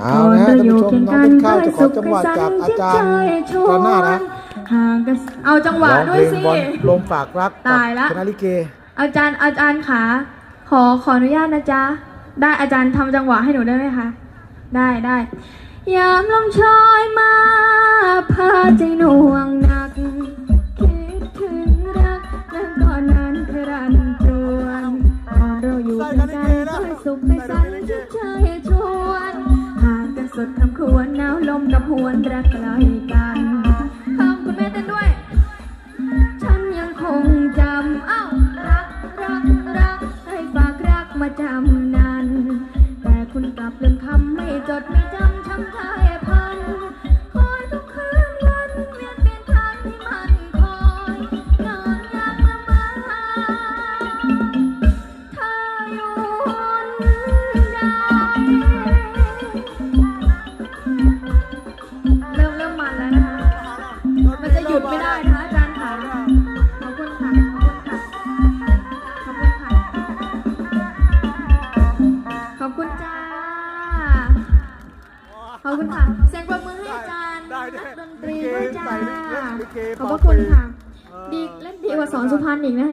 เอานะฮะท่านผู้ชมน้องเป็นข้าวจะขอจังหวะจากอาจารย์กระหน้านะห่างกันเอาจังหวะร้องด้เพวยลงสิบอลลมฝากรักกับตายละคณะลิเก อาจารย์อาจารย์ขาขอขออนุญาตนะจ๊ะ ได้อาจารย์ทำจังหวะให้หนูได้ไหมคะ ได้ได้ยามลมชอยมาพาใจหน่วงหนัก คิดถึงรักและก่อนนั้นเคยรันจวนตอนเราอยู่ด้วยกันคอยสุขในสันที่ใจชวนห่างกัน สุดคำควรหนาวลมกับหวนรักไกลกันขอบคุณแม่เต้นด้วย ฉันยังคงจำเอ้ารักรักรักให้ฝากรักมาจำนานแต่คุณกลับลืมคำไม่จดไม่จำช้ำใจพัน ขอบคุณค่ะเสียงปรบมือให้อาจารย์ได้ได้นักดนตรีด้วยจ้าลิเกขอบพระคุณค่ะเออดีเล่นดีกว่าสอนสุพรรณอีกนะ